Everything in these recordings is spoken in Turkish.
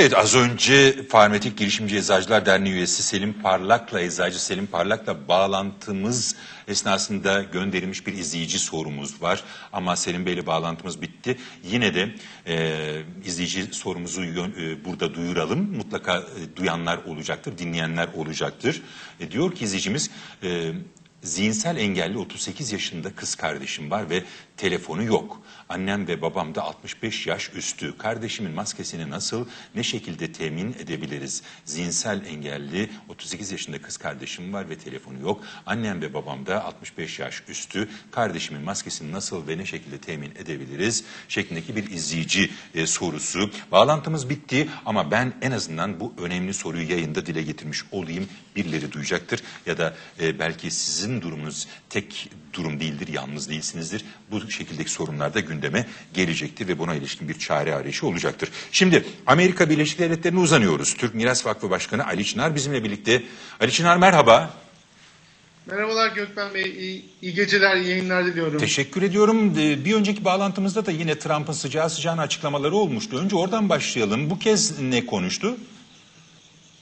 Evet az önce Farmetik Girişimci Eczacılar Derneği üyesi Selim Parlak'la eczacı Selim Parlak'la bağlantımız esnasında gönderilmiş bir izleyici sorumuz var. Ama Selim Bey'le bağlantımız bitti. Yine de e, izleyici sorumuzu yön- e, burada duyuralım. Mutlaka e, duyanlar olacaktır, dinleyenler olacaktır. E, diyor ki izleyicimiz e, zihinsel engelli 38 yaşında kız kardeşim var ve telefonu yok. Annem ve babam da 65 yaş üstü. Kardeşimin maskesini nasıl, ne şekilde temin edebiliriz? Zihinsel engelli 38 yaşında kız kardeşim var ve telefonu yok. Annem ve babam da 65 yaş üstü. Kardeşimin maskesini nasıl ve ne şekilde temin edebiliriz? Şeklindeki bir izleyici e, sorusu. Bağlantımız bitti ama ben en azından bu önemli soruyu yayında dile getirmiş olayım. Birileri duyacaktır ya da e, belki sizin durumunuz tek durum değildir, yalnız değilsinizdir. Bu şekildeki sorunlar da gündeme gelecektir ve buna ilişkin bir çare arayışı olacaktır. Şimdi Amerika Birleşik Devletleri'ne uzanıyoruz. Türk Miras Vakfı Başkanı Ali Çınar bizimle birlikte. Ali Çınar merhaba. Merhabalar Gökmen Bey, iyi, iyi geceler, iyi yayınlar diliyorum. Teşekkür ediyorum. Ee, Bir önceki bağlantımızda da yine Trump'ın sıcağı sıcağına açıklamaları olmuştu. Önce oradan başlayalım. Bu kez ne konuştu?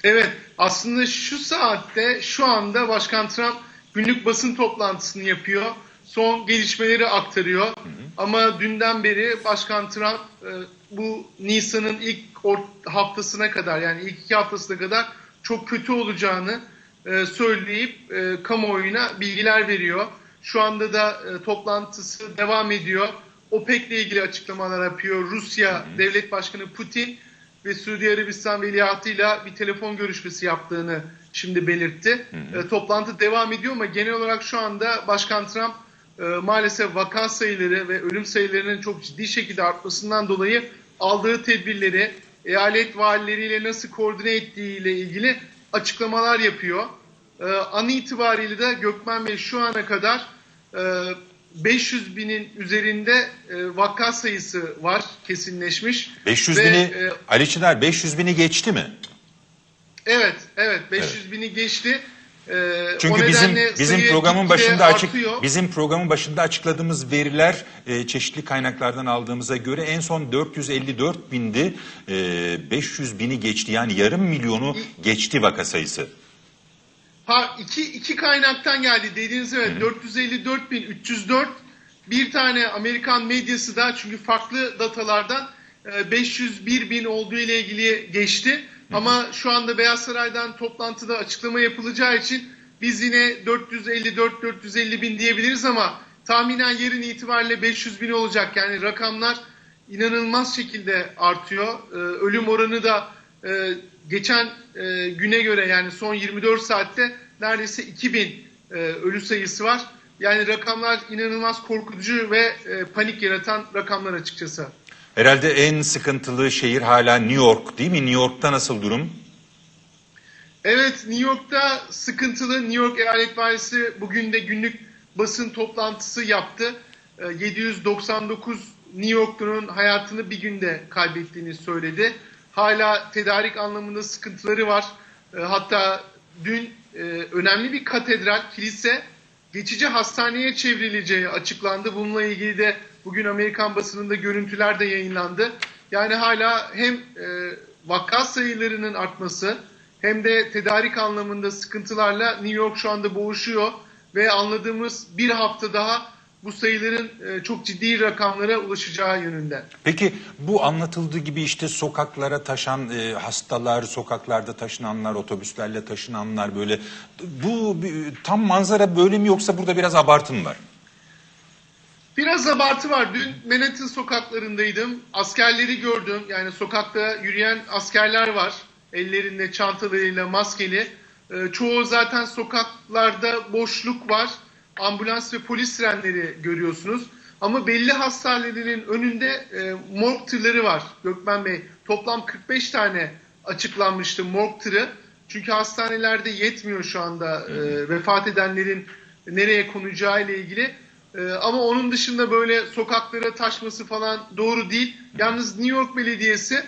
Evet, aslında şu saatte, şu anda Başkan Trump günlük basın toplantısını yapıyor. Son gelişmeleri aktarıyor. Ama dünden beri Başkan Trump e, bu Nisan'ın ilk haftasına kadar yani ilk iki haftasına kadar çok kötü olacağını e, söyleyip e, kamuoyuna bilgiler veriyor. Şu anda da e, toplantısı devam ediyor. OPEC'le ilgili açıklamalar yapıyor. Rusya Devlet Başkanı Putin ve Suudi Arabistan veliahtıyla bir telefon görüşmesi yaptığını şimdi belirtti. E, toplantı devam ediyor ama genel olarak şu anda Başkan Trump e, maalesef vaka sayıları ve ölüm sayılarının çok ciddi şekilde artmasından dolayı aldığı tedbirleri eyalet valileriyle nasıl koordine ettiğiyle ilgili açıklamalar yapıyor. E, an itibariyle de Gökmen Bey şu ana kadar e, 500 binin üzerinde e, vaka sayısı var kesinleşmiş. 500 Ve, bini, e, Ali Çınar 500 bini geçti mi? Evet, evet 500 bini geçti. O Çünkü bizim bizim programın başında açık artıyor. bizim programın başında açıkladığımız veriler e, çeşitli kaynaklardan aldığımıza göre en son 454 bindi. E, 500 bini geçti. Yani yarım milyonu geçti vaka sayısı. Ha iki, iki kaynaktan geldi dediğiniz evet 454 bin 304 bir tane Amerikan medyası da çünkü farklı datalardan e, 501 bin olduğu ile ilgili geçti. Ama şu anda Beyaz Saray'dan toplantıda açıklama yapılacağı için biz yine 454-450 bin diyebiliriz ama tahminen yarın itibariyle 500 bin olacak. Yani rakamlar inanılmaz şekilde artıyor. E, ölüm oranı da e, geçen e, güne göre yani son 24 saatte neredeyse 2000 e, ölü sayısı var. Yani rakamlar inanılmaz korkutucu ve e, panik yaratan rakamlar açıkçası. Herhalde en sıkıntılı şehir hala New York değil mi? New York'ta nasıl durum? Evet New York'ta sıkıntılı. New York Eyalet Valisi bugün de günlük basın toplantısı yaptı. Ee, 799 New York'un hayatını bir günde kaybettiğini söyledi. Hala tedarik anlamında sıkıntıları var. Ee, Hatta dün e, önemli bir katedral, kilise geçici hastaneye çevrileceği açıklandı. Bununla ilgili de bugün Amerikan basınında görüntüler de yayınlandı. Yani hala hem e, vaka sayılarının artması hem de tedarik anlamında sıkıntılarla New York şu anda boğuşuyor ve anladığımız bir hafta daha bu sayıların e, çok ciddi rakamlara ulaşacağı yönünde. Peki bu anlatıldığı gibi işte sokaklara taşan e, hastalar, sokaklarda taşınanlar, otobüslerle taşınanlar böyle bu tam manzara böyle mi yoksa burada biraz abartı mı var? Biraz abartı var. Dün Manhattan sokaklarındaydım. Askerleri gördüm. Yani sokakta yürüyen askerler var. Ellerinde çantalarıyla maskeli. Ee, çoğu zaten sokaklarda boşluk var. Ambulans ve polis sirenleri görüyorsunuz. Ama belli hastanelerin önünde e, morg tırları var Gökmen Bey. Toplam 45 tane açıklanmıştı morg tırı. Çünkü hastanelerde yetmiyor şu anda e, vefat edenlerin nereye konacağı ile ilgili. Ee, ama onun dışında böyle sokaklara taşması falan doğru değil. Yalnız New York Belediyesi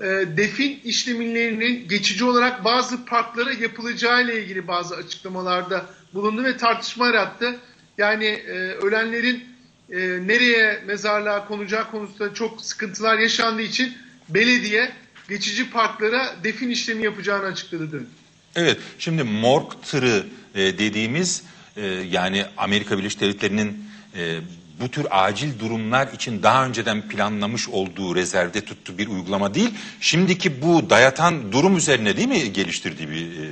e, defin işlemlerinin geçici olarak bazı parklara yapılacağı ile ilgili bazı açıklamalarda bulundu ve tartışma yarattı. Yani e, ölenlerin e, nereye mezarlığa konacağı konusunda çok sıkıntılar yaşandığı için belediye geçici parklara defin işlemi yapacağını açıkladı dün. Evet, şimdi morg tırı e, dediğimiz e, yani Amerika Birleşik Devletleri'nin e, bu tür acil durumlar için daha önceden planlamış olduğu rezervde tuttuğu bir uygulama değil. Şimdiki bu dayatan durum üzerine değil mi geliştirdiği bir e,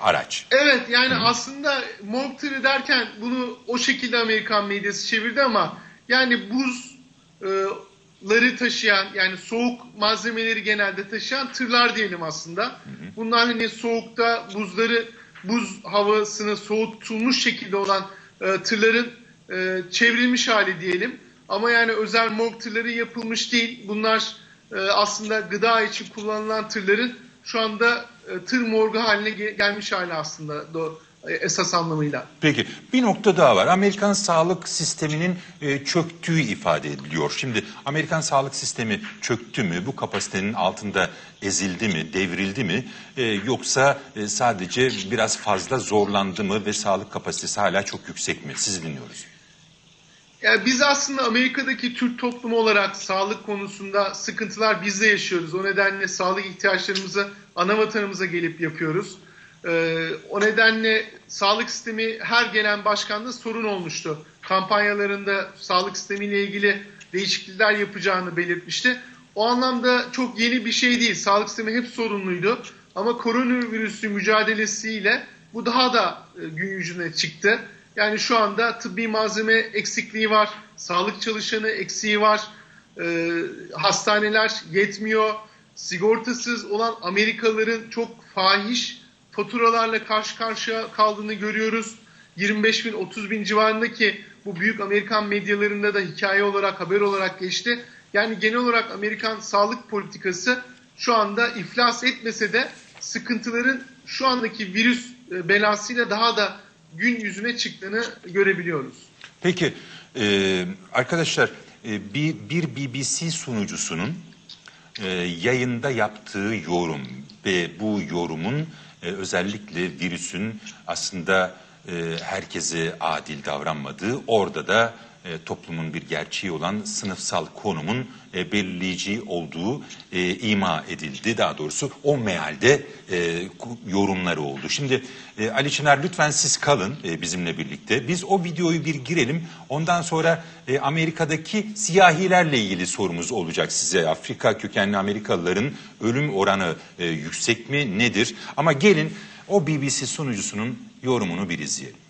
araç? Evet yani aslında morg tırı derken bunu o şekilde Amerikan medyası çevirdi ama yani buzları taşıyan yani soğuk malzemeleri genelde taşıyan tırlar diyelim aslında. Bunlar hani soğukta buzları buz havasını soğutulmuş şekilde olan e, tırların e, çevrilmiş hali diyelim. Ama yani özel morg tırları yapılmış değil. Bunlar e, aslında gıda için kullanılan tırların şu anda e, tır morgu haline ge- gelmiş hali aslında e, esas anlamıyla. Peki bir nokta daha var. Amerikan sağlık sisteminin e, çöktüğü ifade ediliyor. Şimdi Amerikan sağlık sistemi çöktü mü? Bu kapasitenin altında ezildi mi, devrildi mi? E, yoksa e, sadece biraz fazla zorlandı mı ve sağlık kapasitesi hala çok yüksek mi? Sizi dinliyoruz. Yani biz aslında Amerika'daki Türk toplumu olarak sağlık konusunda sıkıntılar biz de yaşıyoruz. O nedenle sağlık ihtiyaçlarımızı ana vatanımıza gelip yapıyoruz. Ee, o nedenle sağlık sistemi her gelen başkanda sorun olmuştu. Kampanyalarında sağlık sistemiyle ilgili değişiklikler yapacağını belirtmişti. O anlamda çok yeni bir şey değil. Sağlık sistemi hep sorunluydu. Ama koronavirüsü mücadelesiyle bu daha da e, gün yüzüne çıktı. Yani şu anda tıbbi malzeme eksikliği var, sağlık çalışanı eksiği var, e, hastaneler yetmiyor, sigortasız olan Amerikalıların çok fahiş faturalarla karşı karşıya kaldığını görüyoruz. 25 bin 30 bin civarındaki bu büyük Amerikan medyalarında da hikaye olarak haber olarak geçti. Yani genel olarak Amerikan sağlık politikası şu anda iflas etmese de sıkıntıların şu andaki virüs e, belasıyla daha da gün yüzüne çıktığını görebiliyoruz. Peki e, arkadaşlar e, bir, bir BBC sunucusunun e, yayında yaptığı yorum ve bu yorumun e, özellikle virüsün aslında e, herkese adil davranmadığı orada da e, toplumun bir gerçeği olan sınıfsal konumun e, belirleyici olduğu e, ima edildi. Daha doğrusu o mealde e, yorumları oldu. Şimdi e, Ali Çınar lütfen siz kalın e, bizimle birlikte. Biz o videoyu bir girelim. Ondan sonra e, Amerika'daki siyahilerle ilgili sorumuz olacak size. Afrika kökenli Amerikalıların ölüm oranı e, yüksek mi nedir? Ama gelin o BBC sunucusunun yorumunu bir izleyelim.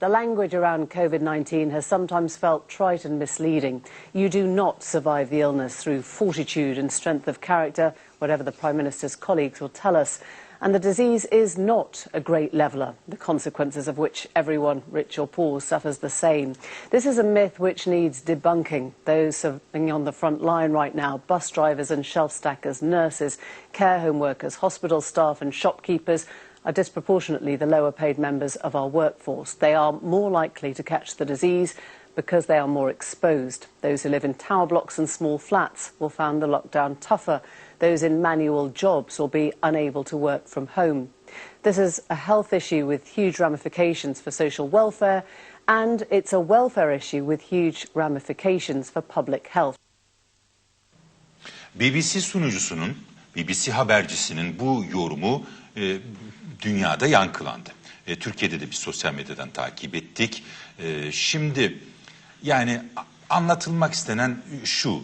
The language around COVID 19 has sometimes felt trite and misleading. You do not survive the illness through fortitude and strength of character, whatever the Prime Minister's colleagues will tell us. And the disease is not a great leveller, the consequences of which everyone, rich or poor, suffers the same. This is a myth which needs debunking. Those serving on the front line right now bus drivers and shelf stackers, nurses, care home workers, hospital staff, and shopkeepers are disproportionately the lower paid members of our workforce. They are more likely to catch the disease because they are more exposed. Those who live in tower blocks and small flats will find the lockdown tougher. Those in manual jobs will be unable to work from home. This is a health issue with huge ramifications for social welfare, and it's a welfare issue with huge ramifications for public health. BBC sunucusunun, BBC habercisinin bu yorumu e, dünyada yankılandı. E, Türkiye'de de bir sosyal medyadan takip ettik. E, şimdi yani anlatılmak istenen şu.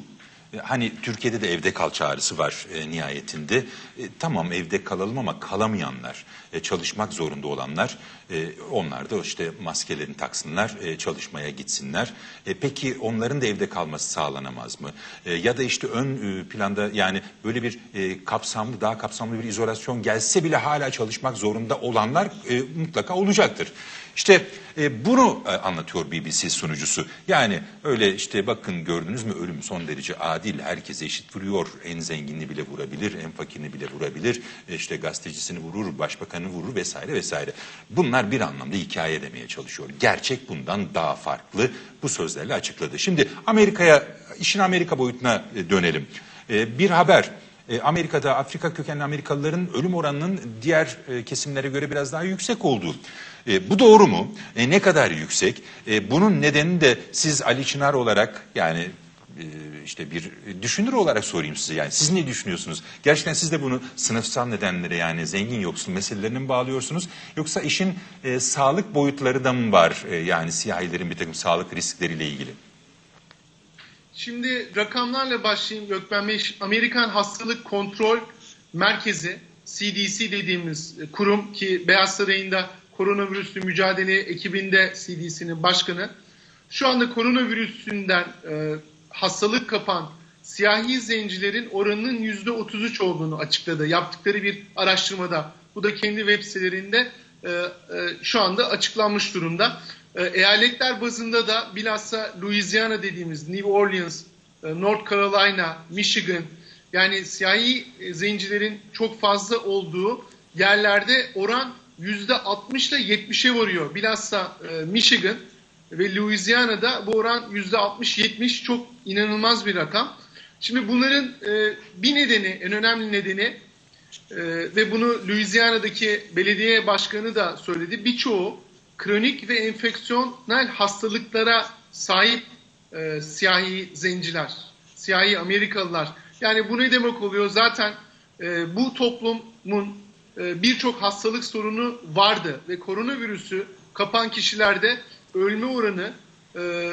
E, Hani Türkiye'de de evde kal çağrısı var e, nihayetinde. E, tamam evde kalalım ama kalamayanlar, e, çalışmak zorunda olanlar, e, onlar da işte maskelerini taksınlar, e, çalışmaya gitsinler. E, peki onların da evde kalması sağlanamaz mı? E, ya da işte ön e, planda yani böyle bir e, kapsamlı, daha kapsamlı bir izolasyon gelse bile hala çalışmak zorunda olanlar e, mutlaka olacaktır. İşte e, bunu e, anlatıyor BBC sunucusu. Yani öyle işte bakın gördünüz mü ölüm son derece adil. Herkese eşit vuruyor. En zenginini bile vurabilir, en fakirini bile vurabilir. İşte gazetecisini vurur, başbakanı vurur vesaire vesaire. Bunlar bir anlamda hikaye demeye çalışıyor. Gerçek bundan daha farklı bu sözlerle açıkladı. Şimdi Amerika'ya, işin Amerika boyutuna e, dönelim. E, bir haber. E, Amerika'da Afrika kökenli Amerikalıların ölüm oranının diğer kesimlere göre biraz daha yüksek olduğu. E, bu doğru mu? E, ne kadar yüksek? E, bunun nedeni de siz Ali Çınar olarak yani işte bir düşünür olarak sorayım size yani siz ne düşünüyorsunuz? Gerçekten siz de bunu sınıfsal nedenlere yani zengin yoksul meselelerine mi bağlıyorsunuz? Yoksa işin e, sağlık boyutları da mı var? E, yani siyahilerin bir takım sağlık riskleriyle ilgili. Şimdi rakamlarla başlayayım Gökben Bey. Amerikan Hastalık Kontrol Merkezi CDC dediğimiz kurum ki Beyaz Sarayı'nda koronavirüsle mücadele ekibinde CDC'nin başkanı. Şu anda koronavirüsünden e, hastalık kapan siyahi zencilerin oranının %33 olduğunu açıkladı. Yaptıkları bir araştırmada. Bu da kendi web sitelerinde e, e, şu anda açıklanmış durumda. E, eyaletler bazında da bilhassa Louisiana dediğimiz New Orleans, e, North Carolina, Michigan yani siyahi e, zencilerin çok fazla olduğu yerlerde oran %60 ile 70'e varıyor. Bilhassa e, Michigan ve Louisiana'da bu oran %60-70 çok inanılmaz bir rakam. Şimdi bunların e, bir nedeni, en önemli nedeni e, ve bunu Louisiana'daki belediye başkanı da söyledi. Birçoğu kronik ve enfeksiyonel hastalıklara sahip e, siyahi zenciler, siyahi Amerikalılar. Yani bu ne demek oluyor? Zaten e, bu toplumun e, birçok hastalık sorunu vardı ve koronavirüsü kapan kişilerde ölme oranı e,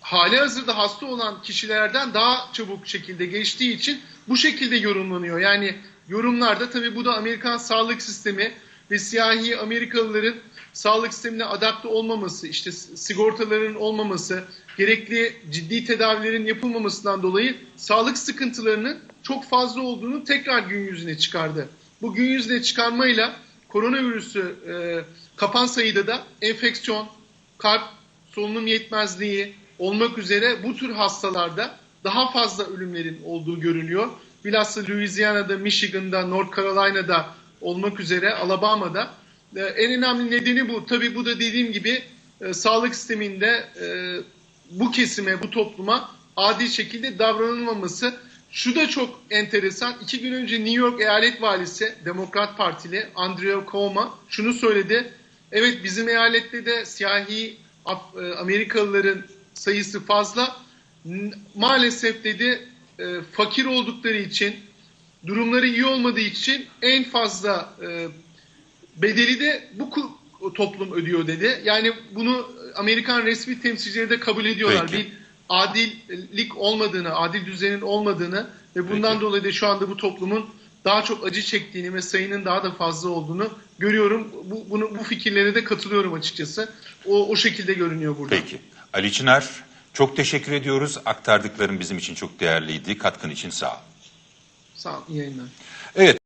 hali hazırda hasta olan kişilerden daha çabuk şekilde geçtiği için bu şekilde yorumlanıyor. Yani yorumlarda tabii bu da Amerikan sağlık sistemi ve siyahi Amerikalıların sağlık sistemine adapte olmaması, işte sigortaların olmaması, gerekli ciddi tedavilerin yapılmamasından dolayı sağlık sıkıntılarının çok fazla olduğunu tekrar gün yüzüne çıkardı. Bu gün yüzüne çıkarmayla koronavirüsü e, kapan sayıda da enfeksiyon, kalp, solunum yetmezliği olmak üzere bu tür hastalarda daha fazla ölümlerin olduğu görülüyor. Bilhassa Louisiana'da, Michigan'da, North Carolina'da olmak üzere Alabama'da. E, en önemli nedeni bu. Tabii bu da dediğim gibi e, sağlık sisteminde e, bu kesime, bu topluma adil şekilde davranılmaması. Şu da çok enteresan. İki gün önce New York Eyalet Valisi, Demokrat Partili Andrew Cuomo şunu söyledi. Evet bizim eyalette de siyahi e, Amerikalıların sayısı fazla. Maalesef dedi e, fakir oldukları için, durumları iyi olmadığı için en fazla e, bedeli de bu toplum ödüyor dedi. Yani bunu Amerikan resmi temsilcileri de kabul ediyorlar. Peki. Bir adillik olmadığını, adil düzenin olmadığını ve bundan Peki. dolayı da şu anda bu toplumun daha çok acı çektiğini ve sayının daha da fazla olduğunu görüyorum. Bu, bunu, bu fikirlere de katılıyorum açıkçası. O, o şekilde görünüyor burada. Peki. Ali Çınar çok teşekkür ediyoruz. Aktardıkların bizim için çok değerliydi. Katkın için sağ ol. Sağ olun. iyi yayınlar. Evet.